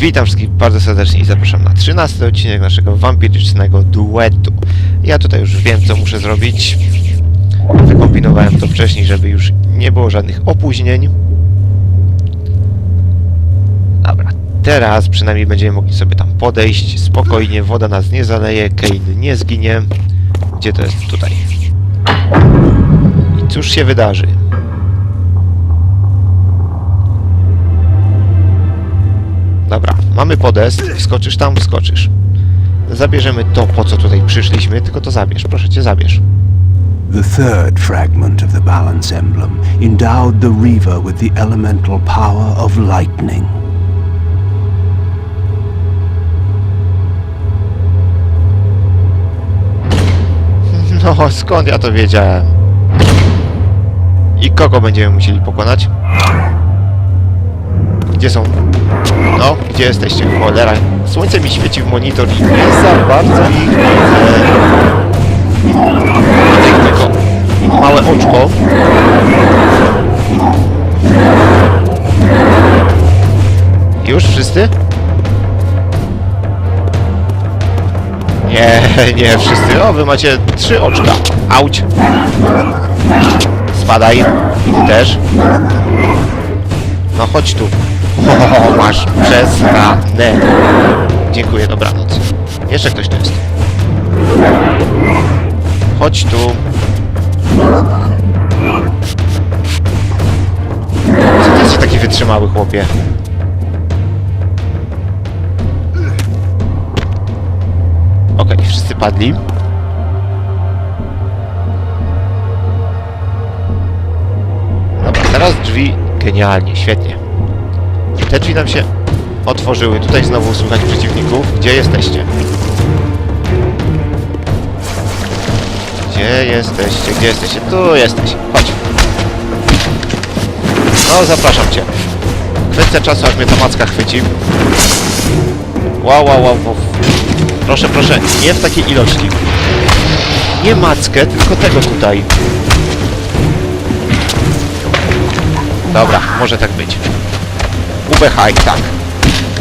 Witam wszystkich bardzo serdecznie i zapraszam na 13 odcinek naszego wampirycznego duetu. Ja tutaj już wiem, co muszę zrobić. Wykombinowałem to wcześniej, żeby już nie było żadnych opóźnień. Dobra, teraz przynajmniej będziemy mogli sobie tam podejść spokojnie, woda nas nie zaleje, Kane nie zginie. Gdzie to jest? Tutaj. I cóż się wydarzy? Mamy podest, wskoczysz tam, wskoczysz. Zabierzemy to, po co tutaj przyszliśmy, tylko to zabierz, proszę cię, zabierz. The third fragment of the balance emblem endowed the Reaver with the elemental power of lightning. No, skąd ja to wiedziałem? I kogo będziemy musieli pokonać? Gdzie są? No, gdzie jesteście? Cholera. Słońce mi świeci w monitor i nie za bardzo ich. Widzę tylko małe oczko. Już wszyscy? Nie, nie wszyscy. O, wy macie trzy oczka. Auć. Spadaj. I ty też. No chodź tu. O, masz przesrane. Dziękuję, dobranoc. Jeszcze ktoś tu jest. Chodź tu. Co ty jesteś taki wytrzymały, chłopie? Okej, wszyscy padli. Dobra, teraz drzwi genialnie, świetnie. Te drzwi nam się otworzyły. Tutaj znowu słychać przeciwników. Gdzie jesteście? Gdzie jesteście? Gdzie jesteście? Tu jesteś. Chodź. No, zapraszam cię. Kwestia czasu, aż mnie ta macka chwyci. Wow, wow, wow, wow. Proszę, proszę, nie w takiej ilości. Nie mackę, tylko tego tutaj. Dobra, może tak być. Ubehaj, tak.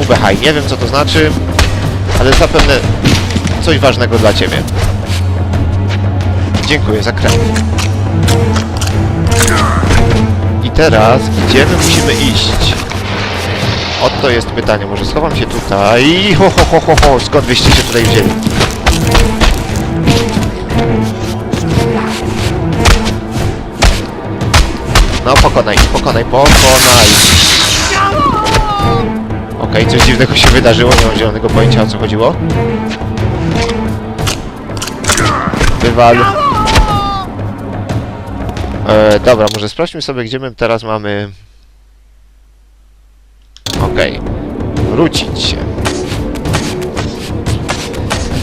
Ubehaj, nie wiem co to znaczy, ale zapewne coś ważnego dla Ciebie. Dziękuję za krew. I teraz, gdzie my musimy iść? Oto jest pytanie, może schowam się tutaj. Ho, ho, ho, ho, ho. skąd wyście się tutaj wzięli? No, pokonaj, pokonaj, pokonaj. Okej, coś dziwnego się wydarzyło, nie mam zielonego pojęcia o co chodziło. Wywal. E, dobra, może sprawdźmy sobie, gdzie my teraz mamy... Okej. Wrócić się.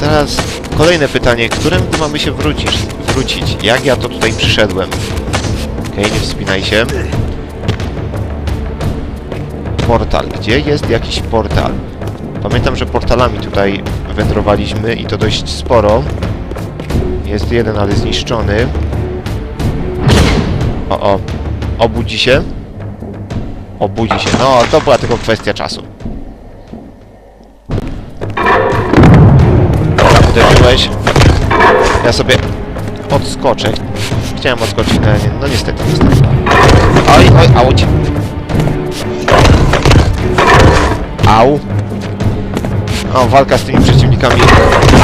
Teraz kolejne pytanie. Którędy mamy się wrócić? Wrócić. Jak ja to tutaj przyszedłem? Okej, nie wspinaj się. Portal. Gdzie jest jakiś portal? Pamiętam, że portalami tutaj wędrowaliśmy i to dość sporo. Jest jeden, ale zniszczony. O, o. Obudzi się. Obudzi się. No, to była tylko kwestia czasu. Uderzyłeś. Ja sobie odskoczę. Chciałem odskoczyć, no, no niestety, niestety. Oj, oj, auć. Au. O, walka z tymi przeciwnikami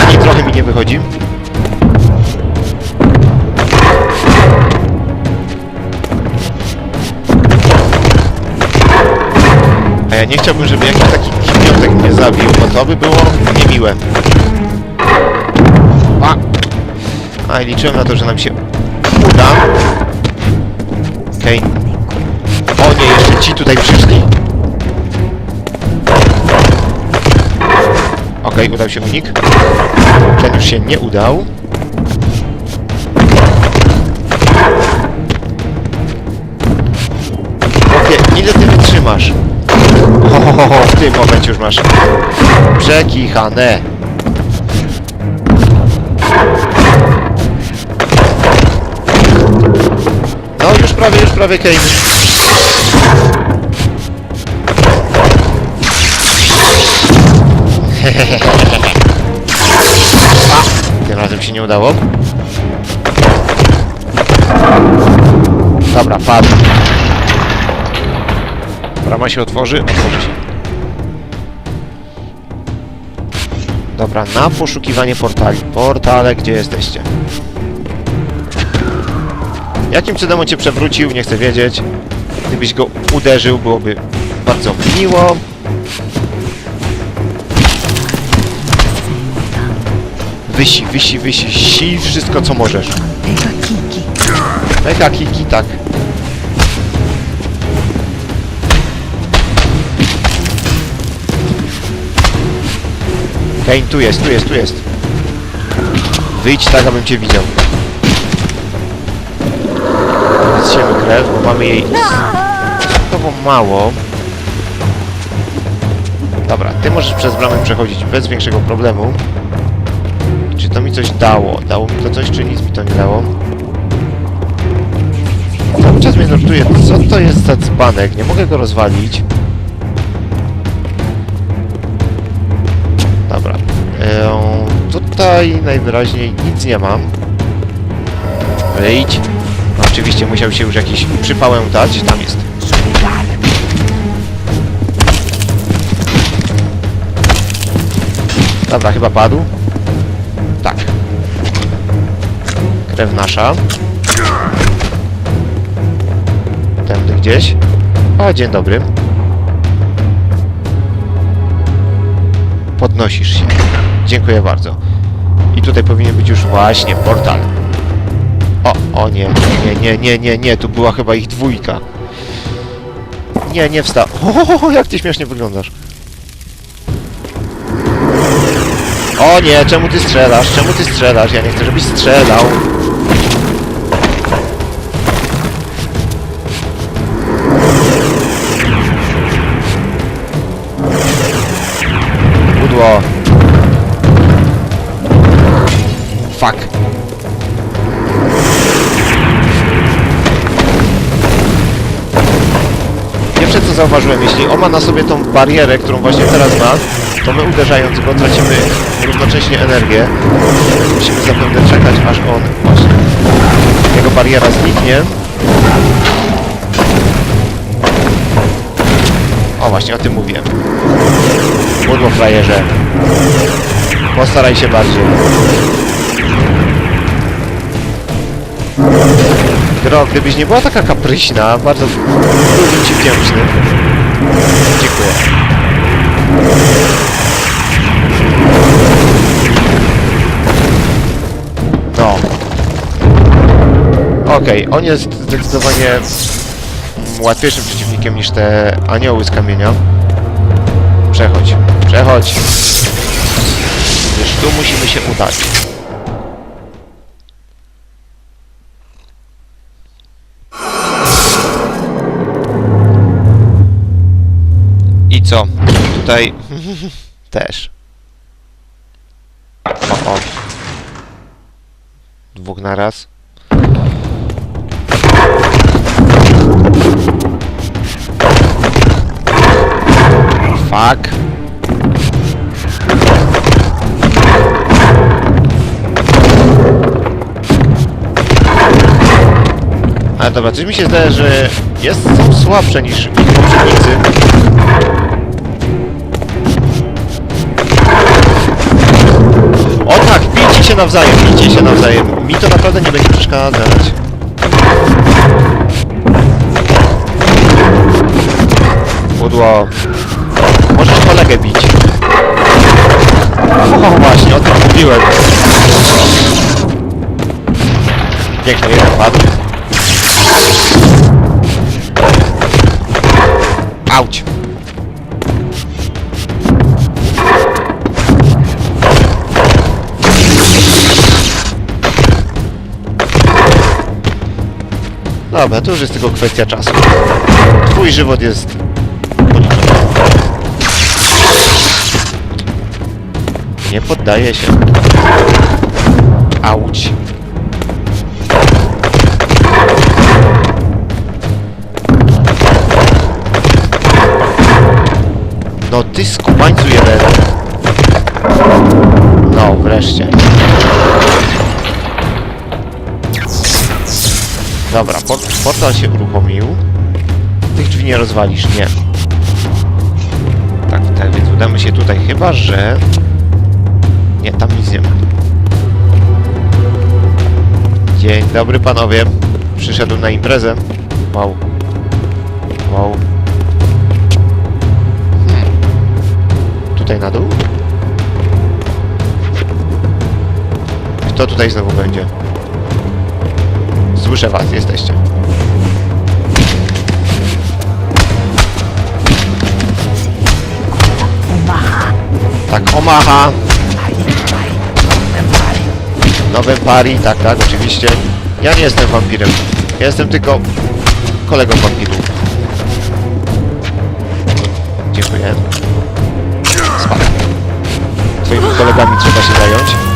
ani trochę mi nie wychodzi. A ja nie chciałbym, żeby jakiś taki przedmiotek mnie zabił, bo to by było niemiłe. A! A liczyłem na to, że nam się uda. Okej. O nie, jeszcze ci tutaj przyszli. Okej, udał się unik. Ten już się nie udał. Chłopie, ile ty wytrzymasz? Ohohoho, w tym momencie już masz przekichane. No, już prawie, już prawie Kane. Tym razem się nie udało. Dobra, padł. Brama się otworzy? Dobra, na poszukiwanie portali. Portale, gdzie jesteście? Jakim cudem on cię przewrócił? Nie chcę wiedzieć. Gdybyś go uderzył, byłoby bardzo miło. Wysi, wysi, wysi, si wszystko co możesz. Eka Kiki. Mega kiki, tak. Kane, tu jest, tu jest, tu jest. Wyjdź tak, abym cię widział. Zsiemy krew, bo mamy jej stosunkowo mało. Dobra, ty możesz przez bramę przechodzić bez większego problemu. To mi coś dało? Dało mi to coś, czy nic mi to nie dało? Cały czas mnie nurtuje, co to jest za dzbanek? Nie mogę go rozwalić. Dobra. Eee, tutaj najwyraźniej nic nie mam. Wyjdź. Oczywiście musiał się już jakiś przypałem dać. Tam jest. Dobra, chyba padł. Krew nasza. Tędy gdzieś. O, dzień dobry. Podnosisz się. Dziękuję bardzo. I tutaj powinien być już właśnie portal. O, o nie, nie, nie, nie, nie, nie, tu była chyba ich dwójka. Nie, nie wstał. O, jak ty śmiesznie wyglądasz. O nie, czemu ty strzelasz? Czemu ty strzelasz? Ja nie chcę, żebyś strzelał. Pudło. Fuck. Zauważyłem, jeśli on ma na sobie tą barierę, którą właśnie teraz ma, to my uderzając go tracimy równocześnie energię. Musimy zapewne czekać, aż on właśnie jego bariera zniknie. O, właśnie o tym mówiłem. Pudło frajerze. Postaraj się bardziej. Gro, gdybyś nie była taka kapryśna, bardzo byłbym ci wdzięczny. Dziękuję. No. Okej, on jest zdecydowanie łatwiejszym przeciwnikiem niż te anioły z kamienia. Przechodź, przechodź. Gdyż tu musimy się udać. Co? Tutaj też. O, o. Dwóch na raz. Fuck. Ale dobra, coś mi się zdaje, że jest, są słabsze niż ich poprzednicy. Się nawzajem, bijcie się nawzajem. Mi to naprawdę nie będzie przeszkadzać. Pudło. Możesz kolegę bić. O właśnie, o tym mówiłem. Pięknie, jeden padł. Auć. Dobra, to już jest tylko kwestia czasu. Twój żywot jest. Nie poddaję się. Auć. No ty skubańcu jeden. Nareszcie. Dobra, port portal się uruchomił. Tych drzwi nie rozwalisz, nie. Tak, tak, więc udamy się tutaj, chyba że... Nie, tam nic nie ma. Dzień dobry panowie. Przyszedłem na imprezę. Wow. Wow. Hmm. Tutaj na dół? Kto tutaj znowu będzie? Słyszę was, jesteście. Tak, Omaha. Nowym Pari, tak, tak, oczywiście. Ja nie jestem wampirem. Ja jestem tylko kolegą wampirów. Dziękuję. Spadam. Twoimi kolegami trzeba się zająć.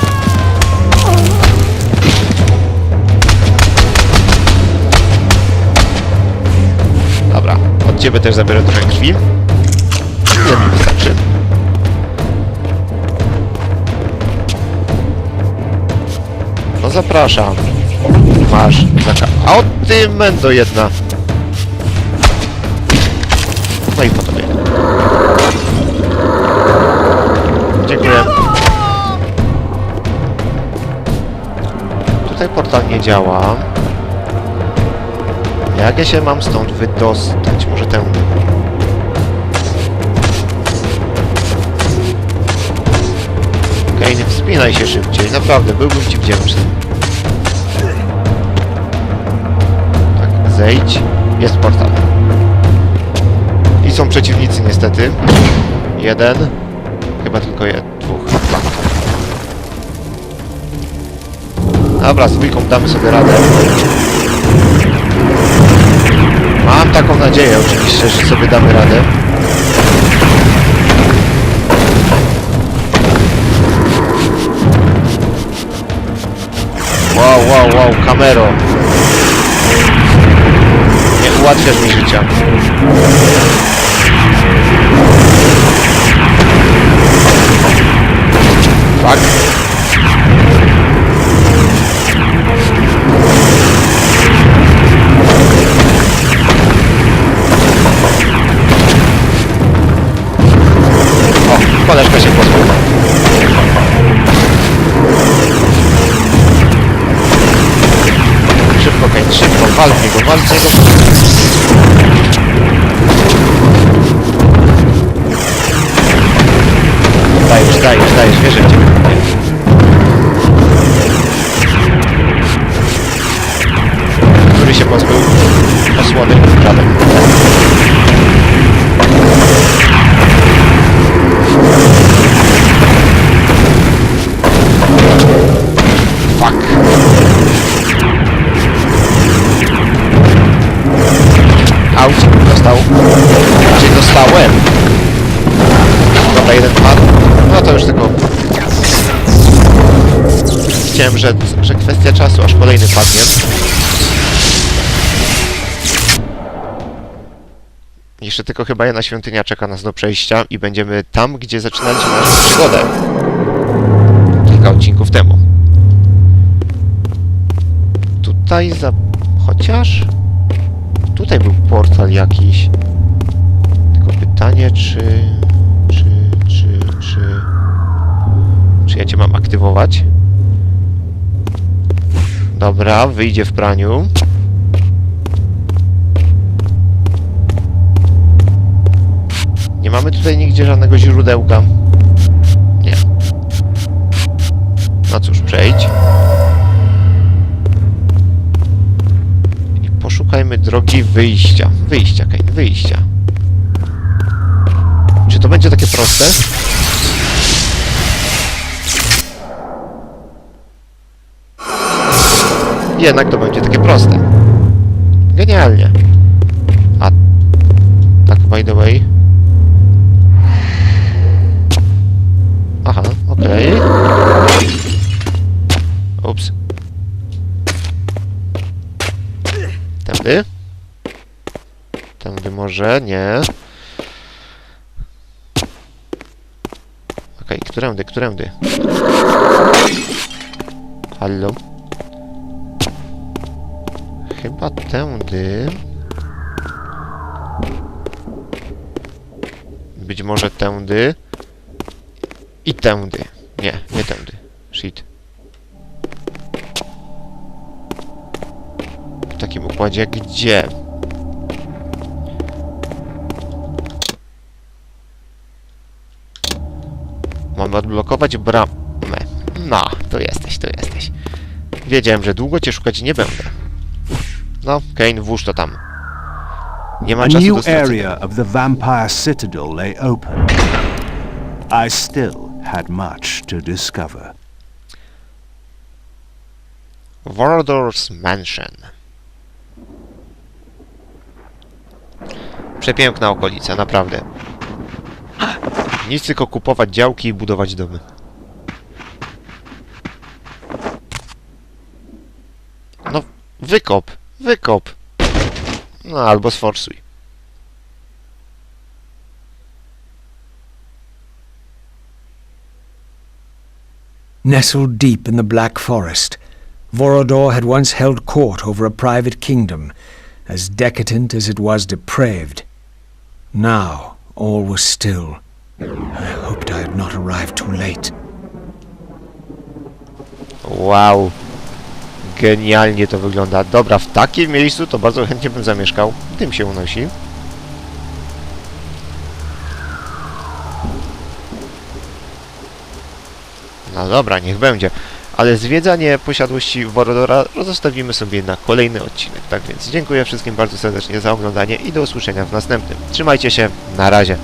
Ciebie też zabiorę trochę krwi. Ile mi wystarczy? No zapraszam. Masz zaka... A o ty mendo jedna. No i po tobie. Dziękuję. Tutaj portal nie działa. Jak ja się mam stąd wydostać? Może tędy. Okej, nie wspinaj się szybciej. Naprawdę, byłbym ci wdzięczny. Tak, zejdź. Jest portal. I są przeciwnicy niestety. Jeden. Chyba tylko je, dwóch. Dobra, z dwójką damy sobie radę. Mam taką nadzieję oczywiście, że sobie damy radę. Wow, wow, wow, kamero. Nie ułatwiasz mi życia. Fuck. Szybko, wal w niego, wal w niego. Dajesz, dajesz, dajesz, wierzę w ciebie. Który się pozbył osłony żaden. Kolejny padnie. Jeszcze tylko chyba jedna świątynia czeka nas do przejścia i będziemy tam, gdzie zaczynaliśmy naszą przygodę. Kilka odcinków temu. Tutaj za... chociaż... Tutaj był portal jakiś. Tylko pytanie, czy... Czy... Czy... Czy... Czy ja cię mam aktywować? Dobra, wyjdzie w praniu. Nie mamy tutaj nigdzie żadnego źródełka. Nie. No cóż, przejdź. I poszukajmy drogi wyjścia. Wyjścia, Kane, wyjścia. Czy to będzie takie proste? Jednak to będzie takie proste. Genialnie. A tak by the way. Aha, okej. Ups. Tędy? Tędy może? Nie. Okej, Czekaj, którędy, którędy? Halo? Chyba tędy. Być może tędy. I tędy. Nie, nie tędy. Shit. W takim układzie gdzie? Mamy odblokować bramę. No, tu jesteś, tu jesteś. Wiedziałem, że długo cię szukać nie będę. No, Kane, włóż to tam. Nie ma A czasu do new stracenia. area of the vampire citadel lay open. I still had much to discover. Vorador's Mansion. Przepiękna okolica, naprawdę. Nic tylko kupować działki i budować domy. No, wykop, wykop. No, albo sforsuj. Nestled deep in the Black Forest, Vorodor had once held court over a private kingdom, as decadent as it was depraved. Now all was still. I hoped I had not arrived too late. Wow. Genialnie to wygląda. Dobra, w takim miejscu to bardzo chętnie bym zamieszkał. Dym się unosi. No dobra, niech będzie. Ale zwiedzanie posiadłości Worodora zostawimy sobie na kolejny odcinek. Tak więc dziękuję wszystkim bardzo serdecznie za oglądanie i do usłyszenia w następnym. Trzymajcie się, na razie.